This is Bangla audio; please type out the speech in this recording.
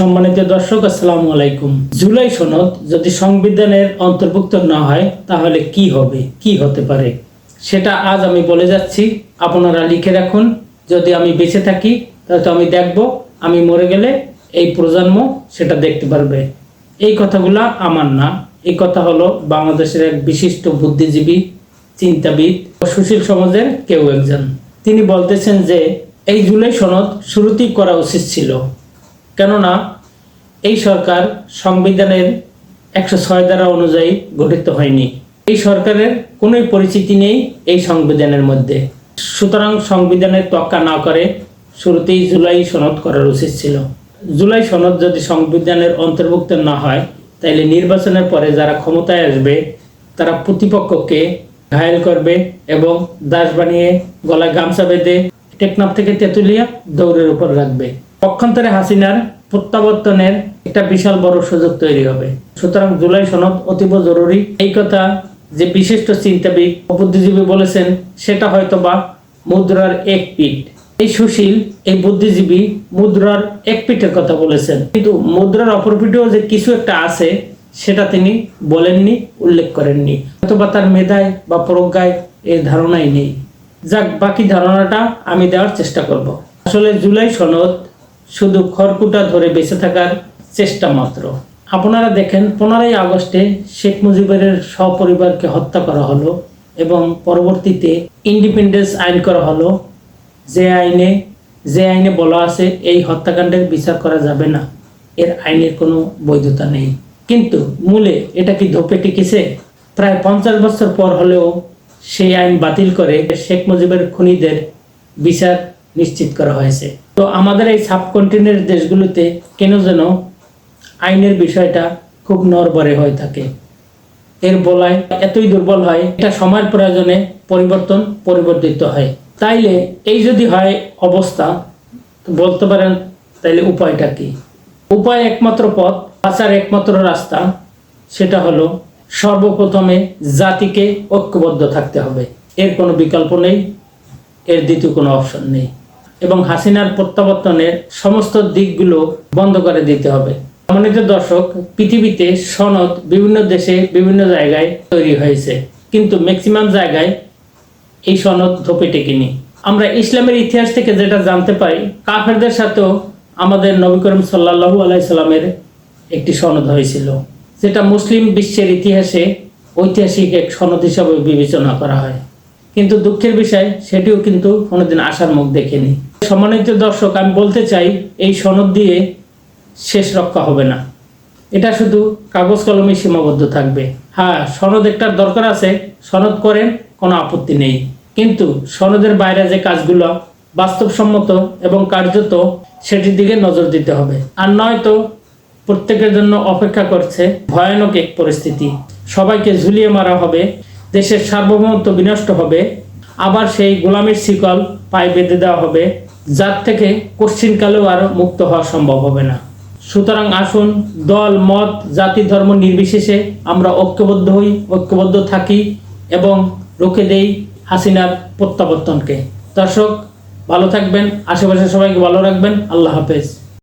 সম্মানিত দর্শক, আসসালামু আলাইকুম। জুলাই সনদ যদি সংবিধানের অন্তর্ভুক্ত না হয়, তাহলে কি হবে? কি হতে পারে? সেটা আজ আমি বলে যাচ্ছি। আপনারা লিখে রাখুন। যদি আমি বেঁচে থাকি, তাহলে আমি দেখব, আমি মরে গেলে এই প্রজন্ম সেটা দেখতে পারবে। এই কথাগুলা আমার না। এই কথা হলো বাংলাদেশের এক বিশিষ্ট বুদ্ধিজীবী, চিন্তাবিদ ও সুশীল সমাজের কেউ একজন। তিনি বলতেছেন যে, এই জুলাই সনদ শুরুতেই করা উচিত ছিল। কেননা এই সরকার সংবিধানের একশো ছয় ধারা অনুযায়ী গঠিত হয়নি। এই সরকারের কোনোই পরিচিতি নেই এই সংবিধানের মধ্যে। সুতরাং সংবিধানের তোয়াক্কা না করে শুরুতেই জুলাই সনদ করার উচিত ছিল। জুলাই সনদ যদি সংবিধানের অন্তর্ভুক্ত না হয়, তাইলে নির্বাচনের পরে যারা ক্ষমতায় আসবে, তারা প্রতিপক্ষকে ঘায়েল করবে এবং দাস বানিয়ে গলায় গামছা বেঁধে টেকনাফ থেকে তেঁতুলিয়া দৌড়ের উপর রাখবে। পক্ষান্তরে হাসিনার প্রত্যাবর্তনের একটা বিশাল বড় সুযোগ তৈরি হবে। সুতরাং জুলাই সনদ অতীব জরুরি। এই কথা যে বিশিষ্ট চিন্তাবিদ ও বুদ্ধিজীবী বলেছেন, সেটা হয়তো বা মুদ্রার এক পিঠ। এই সুশীল, এই বুদ্ধিজীবী মুদ্রার এক পিঠের কথা বলেছেন। কিন্তু মুদ্রার অপর পিঠেও যে কিছু একটা আছে, সেটা তিনি বলেননি, উল্লেখ করেননি। অথবা তার মেধায় বা প্রজ্ঞায় এই ধারণাই নেই। যাক, বাকি ধারণাটা আমি দেওয়ার চেষ্টা করব। আসলে জুলাই সনদ শুধু খড়কুটা ধরে বেঁচে থাকার চেষ্টা মাত্র। আপনারা দেখেন, পনেরোই আগস্টে শেখ মুজিবের সপরিবারকে হত্যা করা হলো এবং পরবর্তীতে ইন্ডিপেন্ডেন্স আইন করা হলো। যে আইনে যে আইনে বলা আছে, এই হত্যাকাণ্ডের বিচার করা যাবে না। এর আইনের কোনো বৈধতা নেই। কিন্তু মূলে এটা কি ধোপে টিকেছে? প্রায় পঞ্চাশ বছর পর হলেও সেই আইন বাতিল করে শেখ মুজিবের খুনিদের বিচার নিশ্চিত করা হয়েছে। তো আমাদের এই সাবকন্টিনেন্ট দেশগুলোতে কেন যেন আইনের বিষয়টা খুব নরবরে হয়ে থাকে। এর বলায় এতই দুর্বল হয়, এটা সময়ের প্রয়োজনে পরিবর্তন পরিবর্তিত হয়। তাইলে এই যদি হয় অবস্থা বলতে পারেন তাইলে উপায়টা কি? উপায় একমাত্র পথ বাঁচার একমাত্র রাস্তা, সেটা হলো সর্বপ্রথমে জাতিকে ঐক্যবদ্ধ থাকতে হবে। এর কোনো বিকল্প নেই, এর দ্বিতীয় কোনো অপশন নেই। এবং হাসিনার প্রত্যাবর্তনের সমস্ত দিকগুলো বন্ধ করে দিতে হবে। সম্মানিত দর্শক, পৃথিবীতে সনদ বিভিন্ন দেশে বিভিন্ন জায়গায় তৈরি হয়েছে। কিন্তু ম্যাক্সিমাম জায়গায় এই সনদ ধোপে টেকেনি। আমরা ইসলামের ইতিহাস থেকে যেটা জানতে পারি, কাফেরদের সাথেও আমাদের নবী করিম সাল্লাহু আলাইসাল্লামের একটি সনদ হয়েছিল, যেটা মুসলিম বিশ্বের ইতিহাসে ঐতিহাসিক এক সনদ হিসাবে বিবেচনা করা হয়। কিন্তু দুঃখের বিষয়, সেটিও কিন্তু কোনোদিন আসার মুখ দেখেনি। সম্মানিত দর্শক, আমি বলতে চাই, এই সনদ দিয়ে শেষ রক্ষা হবে না। এটা শুধু কাগজ কলমে সীমাবদ্ধ থাকবে। হ্যাঁ সনদ একটার দরকার আছে, সনদ করেন, কোনো আপত্তি নেই। কিন্তু সনদের বাইরে যে কাজগুলো বাস্তবসম্মত এবং কার্যত, সেটির দিকে নজর দিতে হবে। আর নয়তো প্রত্যেকের জন্য অপেক্ষা করছে ভয়ানক এক পরিস্থিতি। সবাইকে ঝুলিয়ে মারা হবে দেশের সার্বভৌমত্ব বিনষ্ট হবে, আবার সেই গোলামের শিকল পায়ে বেঁধে দেওয়া হবে, যার থেকে কশ্চিনকালেও আর মুক্ত হওয়া সম্ভব হবে না। সুতরাং আসুন, দল, মত, জাতি, ধর্ম নির্বিশেষে আমরা ঐক্যবদ্ধ হই, ঐক্যবদ্ধ থাকি এবং রুখে দেই হাসিনার প্রত্যাবর্তনকে। দর্শক, ভালো থাকবেন, আশেপাশে সবাইকে ভালো রাখবেন, আল্লাহ হাফেজ।